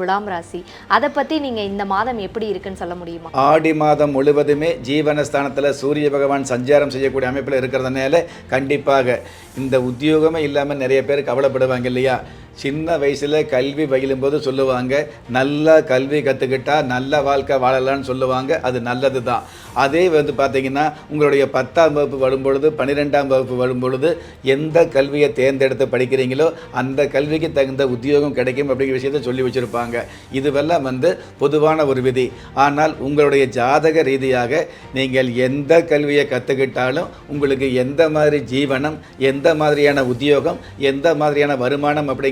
துலாம் ராசி. அதை பற்றி நீங்கள் இந்த மாதம் எப்படி இருக்குன்னு சொல்ல முடியுமா? ஆடி மாதம் முழுவதுமே ஜீவனஸ்தானத்தில் சூரிய பகவான் சஞ்சாரம் செய்யக்கூடிய அமைப்பில் இருக்கிறதுனால கண்டிப்பாக இந்த உத்தியோகமே இல்லாமல் நிறைய பேர் கவலைப்படுவாங்க இல்லையா? சின்ன வயசில் கல்வி பயிலும்போது சொல்லுவாங்க நல்லா கல்வி கற்றுக்கிட்டா நல்ல வாழ்க்கை வாழலாம்னு சொல்லுவாங்க. அது நல்லது தான் அதே வந்து பார்த்திங்கன்னா உங்களுடைய பத்தாம் வகுப்பு வரும்பொழுது பன்னிரெண்டாம் வகுப்பு வரும்பொழுது எந்த கல்வியை தேர்ந்தெடுத்து படிக்கிறீங்களோ அந்த கல்விக்கு தகுந்த உத்தியோகம் கிடைக்கும் அப்படிங்கிற விஷயத்த சொல்லி வச்சுருப்பாங்க. இதுவெல்லாம் வந்து பொதுவான ஒரு விதி. ஆனால் உங்களுடைய ஜாதக ரீதியாக நீங்கள் எந்த கல்வியை கற்றுக்கிட்டாலும் உங்களுக்கு எந்த மாதிரி ஜீவனம் எந்த மாதிரியான உத்தியோகம் எந்த மாதிரியான வருமானம்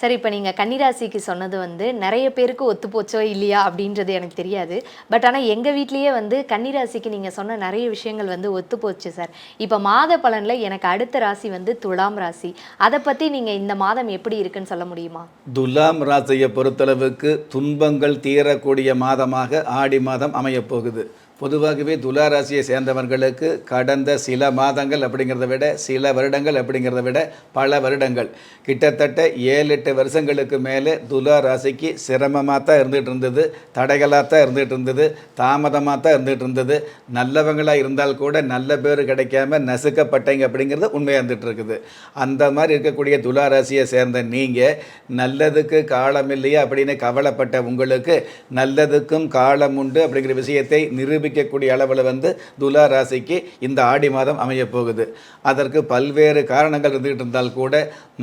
சார் இப்போ நீங்கள் கன்னிராசிக்கு சொன்னது வந்து நிறைய பேருக்கு ஒத்து போச்சோ இல்லையா அப்படின்றது எனக்கு தெரியாது. பட் ஆனால் எங்கள் வீட்லேயே வந்து கன்னிராசிக்கு நீங்கள் சொன்ன நிறைய விஷயங்கள் வந்து ஒத்து போச்சு சார். இப்போ மாத பலனில் எனக்கு அடுத்த ராசி வந்து துலாம் ராசி. அதை பற்றி நீங்கள் இந்த மாதம் எப்படி இருக்குன்னு சொல்ல முடியுமா? துலாம் ராசியை பொறுத்தளவுக்கு துன்பங்கள் தீரக்கூடிய மாதமாக ஆடி மாதம் அமையப் போகுது பொதுவாகவே துலா ராசியை சேர்ந்தவர்களுக்கு கடந்த சில மாதங்கள் அப்படிங்கிறத விட சில வருடங்கள் அப்படிங்கிறத விட பல வருடங்கள். கிட்டத்தட்ட ஏழு எட்டு வருஷங்களுக்கு மேலே துலா ராசிக்கு சிரமமாக தான் இருந்துகிட்டு இருந்தது தடைகளாக தான் இருந்துகிட்டு இருந்தது தாமதமாக தான் இருந்துகிட்டு இருந்தது. நல்லவங்களாக இருந்தால் கூட நல்ல பேர் கிடைக்காம நசுக்கப்பட்டங்க அப்படிங்கிறது உண்மையாக இருந்துகிட்டு இருக்குது. அந்த மாதிரி இருக்கக்கூடிய துலா ராசியை சேர்ந்த நீங்கள் நல்லதுக்கு காலம் இல்லையா அப்படின்னு கவலைப்பட்ட உங்களுக்கு நல்லதுக்கும் காலம் உண்டு அப்படிங்கிற விஷயத்தை நிரூபிக்கக்கூடிய அளவில் வந்து துலா ராசிக்கு இந்த ஆடி மாதம் அமையப் போகுது அதற்கு பல்வேறு காரணங்கள் இருந்துகிட்டு இருந்தால் கூட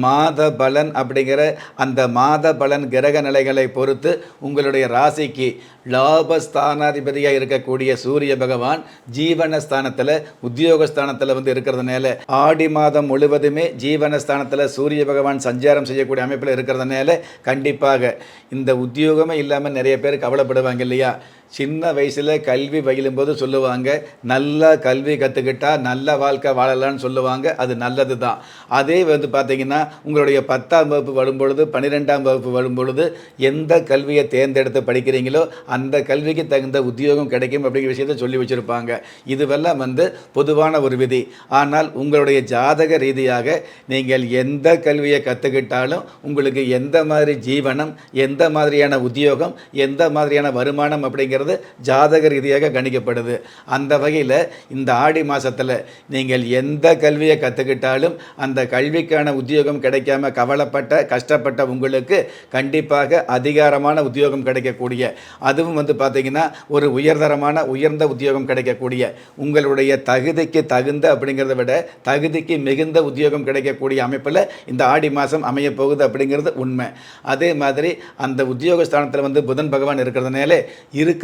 மாத பலன் அப்படிங்கிற அந்த மாத பலன் கிரக நிலைகளை பொறுத்து உங்களுடைய ராசிக்கு லாபஸ்தானாதிபதியாக இருக்கக்கூடிய சூரிய பகவான் ஜீவனஸ்தானத்தில் உத்தியோகஸ்தானத்தில் வந்து இருக்கிறதுனால ஆடி மாதம் முழுவதுமே ஜீவனஸ்தானத்தில் சூரிய பகவான் சஞ்சாரம் செய்யக்கூடிய அமைப்பில் இருக்கிறதுனால கண்டிப்பாக இந்த உத்தியோகமே இல்லாமல் நிறைய பேர் கவலைப்படுவாங்க இல்லையா? சின்ன வயசில் கல்வி பயிலும்போது சொல்லுவாங்க நல்லா கல்வி கற்றுக்கிட்டா நல்ல வாழ்க்கை வாழலாம்னு சொல்லுவாங்க. அது நல்லது தான் அதே வந்து பார்த்திங்கன்னா உங்களுடைய பத்தாம் வகுப்பு வரும்பொழுது பன்னிரெண்டாம் வகுப்பு வரும்பொழுது எந்த கல்வியை தேர்ந்தெடுத்து படிக்கிறீங்களோ அந்த கல்விக்கு தகுந்த உத்தியோகம் கிடைக்கும் அப்படிங்கிற விஷயத்த சொல்லி வச்சுருப்பாங்க. இதுவெல்லாம் வந்து பொதுவான ஒரு விதி. ஆனால் உங்களுடைய ஜாதக ரீதியாக நீங்கள் எந்த கல்வியை கற்றுக்கிட்டாலும் உங்களுக்கு எந்த மாதிரி ஜீவனம் எந்த மாதிரியான உத்தியோகம் எந்த மாதிரியான வருமானம் அப்படிங்கிறது ஜாதக ரீதியாக கணிக்கப்படுது. அந்த வகையில் இந்த ஆடி மாதத்தில் நீங்கள் எந்த கல்வியை கற்றுக்கிட்டாலும் அந்த கல்விக்கான உத்தியோகம் கிடைக்காம கவலைப்பட்ட கஷ்டப்பட்ட உங்களுக்கு கண்டிப்பாக அதிகாரமான உத்தியோகம் கிடைக்கக்கூடிய அதுவும் வந்து பார்த்தீங்கன்னா ஒரு உயர்தரமான உயர்ந்த உத்தியோகம் கிடைக்கக்கூடிய உங்களுடைய தகுதிக்கு தகுந்த அப்படிங்கிறத விட தகுதிக்கு மிகுந்த உத்தியோகம் கிடைக்கக்கூடிய அமைப்பில் இந்த ஆடி மாதம் அமைய போகுது அப்படிங்கிறது உண்மை. அதே மாதிரி அந்த உத்தியோகஸ்தானத்தில் வந்து புதன் பகவான் இருக்கிறதுனால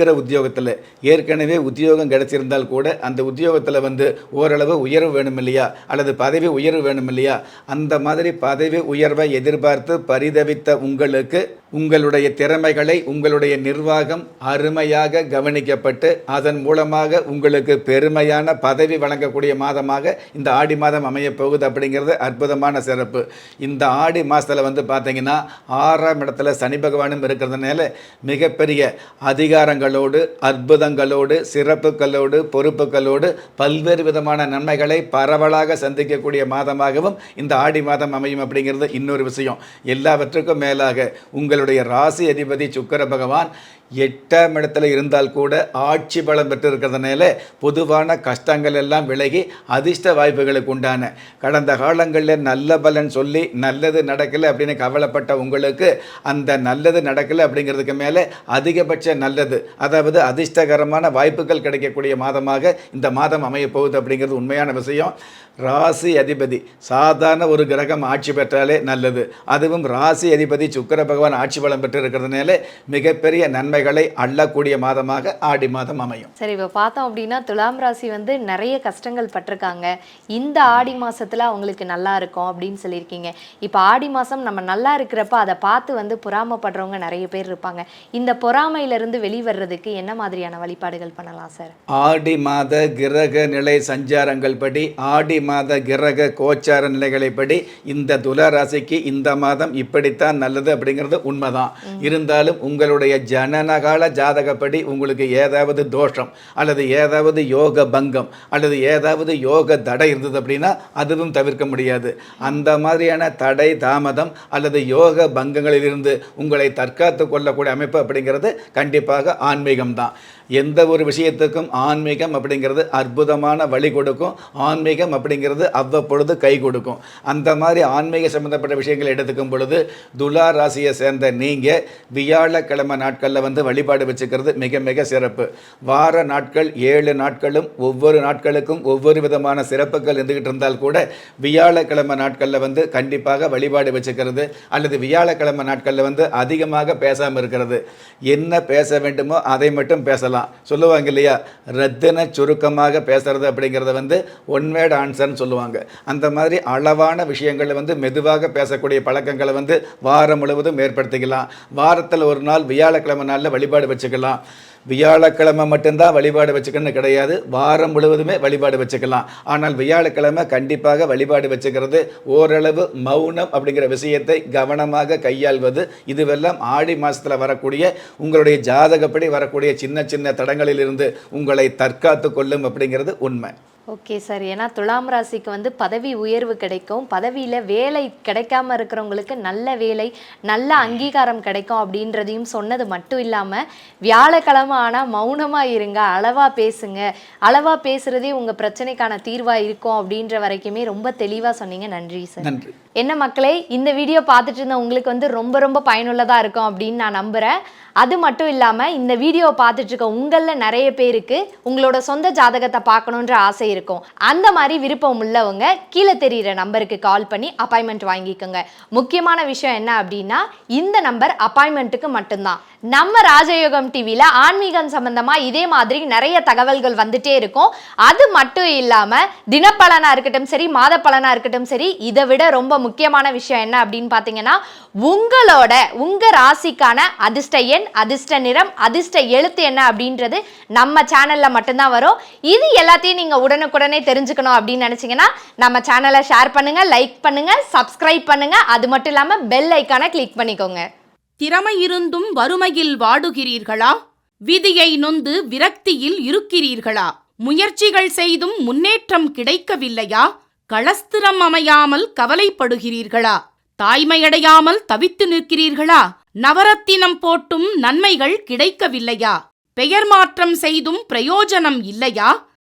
இருக்கிற உத்தியோகத்தில் ஏற்கனவே உத்தியோகம் கிடைச்சிருந்தால் கூட அந்த உத்தியோகத்தில் வந்து ஓரளவு உயர்வு வேணும் இல்லையா? அல்லது பதவி உயர்வு வேணும் இல்லையா? அந்த மாதிரி பதவி உயர்வை எதிர்பார்த்து பரிதவித்த உங்களுக்கு உங்களுடைய திறமைகளை உங்களுடைய நிர்வாகம் அருமையாக கவனிக்கப்பட்டு அதன் மூலமாக உங்களுக்கு பெருமையான பதவி வழங்கக்கூடிய மாதமாக இந்த ஆடி மாதம் அமையப் போகுது அப்படிங்கிறது அற்புதமான சிறப்பு. இந்த ஆடி மாதத்தில் வந்து பார்த்தீங்கன்னா ஆறாம் இடத்துல சனி பகவானும் இருக்கிறதுனால மிகப்பெரிய அதிகாரங்கள் அதிகாரங்களோடு அற்புதங்களோடு சிறப்புகளோடு பொறுப்புகளோடு பல்வேறு விதமான நன்மைகளை பரவலாக சந்திக்கக்கூடிய மாதமாகவும் இந்த ஆடி மாதம் அமையும் அப்படிங்கிறது இன்னொரு விஷயம். எல்லாவற்றுக்கும் மேலாக உங்களுடைய ராசி அதிபதி சுக்கர பகவான் எட்டாம் இடத்துல இருந்தால் கூட ஆட்சி பலம் பெற்றிருக்கிறதுனால பொதுவான கஷ்டங்கள் எல்லாம் விலகி அதிர்ஷ்ட வாய்ப்புகளுக்கு உண்டான. கடந்த காலங்களில் நல்ல பலன் சொல்லி நல்லது நடக்கலை அப்படின்னு கவலைப்பட்ட உங்களுக்கு அந்த நல்லது நடக்கலை அப்படிங்கிறதுக்கு மேலே அதிகபட்ச நல்லது அதாவது அதிர்ஷ்டகரமான வாய்ப்புகள் கிடைக்கக்கூடிய மாதமாக இந்த மாதம் அமையப்போகுது அப்படிங்கிறது உண்மையான விஷயம். ராசி அதிபதி சாதாரண ஒரு கிரகம் ஆட்சி பெற்றாலே நல்லது. அதுவும் ராசி அதிபதி சுக்கிர பகவான் ஆட்சி பலம் பெற்று இருக்கிறதுனால மிகப்பெரிய நன்மைகளை அள்ளக்கூடிய மாதமாக ஆடி மாதம் அமையும். சரி இப்போ பார்த்தோம் அப்படின்னா துலாம் ராசி வந்து நிறைய கஷ்டங்கள் பட்டிருக்காங்க. இந்த ஆடி மாசத்துல அவங்களுக்கு நல்லா இருக்கும் அப்படின்னு சொல்லியிருக்கீங்க. இப்போ ஆடி மாசம் நம்ம நல்லா இருக்கிறப்ப அதை பார்த்து வந்து பொறாமைப்படுறவங்க நிறைய பேர் இருப்பாங்க. இந்த பொறாமையிலிருந்து வெளிவர்றதுக்கு என்ன மாதிரியான வழிபாடுகள் பண்ணலாம் சார்? ஆடி மாத கிரக நிலை சஞ்சாரங்கள் படி ஆடி மாத கிரக கோச்சார நிலைகளை படி இந்த துலா ராசிக்கு இந்த மாதம் இப்படித்தான் நல்லது அப்படிங்கிறது உண்மைதான். இருந்தாலும் உங்களுடைய ஜனனகால ஜாதகப்படி உங்களுக்கு ஏதாவது தோஷம் அல்லது ஏதாவது யோக பங்கம் அல்லது ஏதாவது யோக தடை இருந்தது அப்படின்னா அதுவும் தவிர்க்க முடியாது. அந்த மாதிரியான தடை தாமதம் அல்லது யோக பங்கங்களிலிருந்து உங்களை தற்காத்து கொள்ளக்கூடிய அமைப்பு அப்படிங்கிறது கண்டிப்பாக ஆன்மீகம் தான். எந்த ஒரு விஷயத்துக்கும் ஆன்மீகம் அப்படிங்கிறது அற்புதமான வழி கொடுக்கும். ஆன்மீகம் அப்படிங்கிறது அவ்வப்பொழுது கை கொடுக்கும். அந்த மாதிரி ஆன்மீக சம்பந்தப்பட்ட விஷயங்களை எடுத்துக்கும் பொழுது துலா ராசியை சேர்ந்த நீங்கள் வியாழக்கிழமை நாட்களில் வந்து வழிபாடு வச்சுக்கிறது மிக மிக சிறப்பு. வார நாட்கள் ஏழு நாட்களும் ஒவ்வொரு நாட்களுக்கும் ஒவ்வொரு விதமான சிறப்புகள் இருந்துகிட்டு இருந்தால் கூட வியாழக்கிழமை நாட்களில் வந்து கண்டிப்பாக வழிபாடு வச்சுக்கிறது அல்லது வியாழக்கிழமை நாட்களில் வந்து அதிகமாக பேசாமல் இருக்கிறது. என்ன பேச வேண்டுமோ அதை மட்டும் பேசலாம். சொல்லுவாங்க இல்லையா? ரத்தின சுருக்கமாக பேசுறது அப்படிங்கிறத வந்து ஒன் ஆன்சர்னு சொல்லுவாங்க. அந்த மாதிரி அளவான விஷயங்களை வந்து மெதுவாக பேசக்கூடிய பழக்கங்களை வந்து வாரம் முழுவதும் ஏற்படுத்திக்கலாம். வாரத்தில் ஒரு நாள் வியாழக்கிழமை நாள் நாளில் வழிபாடு வச்சுக்கலாம். வியாழக்கிழமை மட்டும்தான் வழிபாடு வச்சுக்கணும்னு கிடையாது. வாரம் முழுவதுமே வழிபாடு வச்சுக்கலாம். ஆனால் வியாழக்கிழமை கண்டிப்பாக வழிபாடு வச்சுக்கிறது ஓரளவு மௌனம் அப்படிங்கிற விஷயத்தை கவனமாக கையாள்வது. இதுவெல்லாம் ஆடி மாதத்தில் வரக்கூடிய உங்களுடைய ஜாதகப்படி வரக்கூடிய சின்ன சின்ன தடங்களிலிருந்து உங்களை தற்காத்து கொள்ளும் அப்படிங்கிறது உண்மை. Okay sir. ஏன்னா துலாம் ராசிக்கு வந்து பதவி உயர்வு கிடைக்கும். பதவியில் வேலை கிடைக்காம இருக்கிறவங்களுக்கு நல்ல வேலை நல்ல அங்கீகாரம் கிடைக்கும் அப்படின்றதையும் சொன்னது மட்டும் இல்லாமல் வியாழக்கிழமை ஆனால் மௌனமாக இருங்க. அளவாக பேசுங்க. அளவாக பேசுகிறதே உங்கள் பிரச்சனைக்கான தீர்வாக இருக்கும் அப்படின்ற வரைக்குமே ரொம்ப தெளிவாக சொன்னீங்க. நன்றி சார். நன்றி. என்ன மக்களே இந்த வீடியோ பார்த்துட்டு இருந்த உங்களுக்கு வந்து ரொம்ப ரொம்ப பயனுள்ளதாக இருக்கும் அப்படின்னு நான் நம்புகிறேன் அது மட்டும் இல்லாமல் இந்த வீடியோவை பார்த்துட்டு இருக்க உங்களில் நிறைய பேருக்கு உங்களோட சொந்த ஜாதகத்தை பார்க்கணுன்ற ஆசை இருக்கும். அந்த மாதிரி விருப்பம் உள்ளவங்க கீழே தெரியிற நம்பருக்கு கால் பண்ணி அப்பாயின்மெண்ட் வாங்கிக்கோங்க. முக்கியமான விஷயம் என்ன அப்படின்னா இந்த நம்பர் அப்பாயின்மெண்ட்டுக்கு மட்டும்தான். நம்ம ராஜயோகம் டிவியில் ஆன்மீகம் சம்பந்தமாக இதே மாதிரி நிறைய தகவல்கள் வந்துட்டே இருக்கும். அது மட்டும் இல்லாமல் தினப்பலனாக இருக்கட்டும் சரி மாத பலனாக இருக்கட்டும் சரி இதை விட ரொம்ப முக்கியமான விஷயம் என்ன அப்படின்னு பார்த்தீங்கன்னா உங்களோட உங்கள் ராசிக்கான அதிர்ஷ்ட எண் அதிர்ஷ்ட நிறம் அதிர்ஷ்ட எழுத்து என்ன அப்படின்றது நம்ம சேனலில் மட்டும்தான் வரும். இது எல்லாத்தையும் நீங்கள் உடனுக்குடனே தெரிஞ்சுக்கணும் அப்படின்னு நினச்சிங்கன்னா நம்ம சேனலை ஷேர் பண்ணுங்கள் லைக் பண்ணுங்கள் சப்ஸ்கிரைப் பண்ணுங்கள் அது மட்டும் இல்லாமல் பெல் ஐக்கானை கிளிக் பண்ணிக்கோங்க. திறமை இருந்தும் வறுமையில் வாடுகிறீர்களா? விதியை நொந்து விரக்தியில் இருக்கிறீர்களா? முயற்சிகள் செய்தும் முன்னேற்றம் கிடைக்கவில்லையா? களஸ்திரம் அமையாமல் கவலைப்படுகிறீர்களா? தாய்மையடையாமல் தவித்து நிற்கிறீர்களா? நவரத்தினம் போட்டும் நன்மைகள் கிடைக்கவில்லையா? பெயர் மாற்றம் செய்தும் பிரயோஜனம் இல்லையா?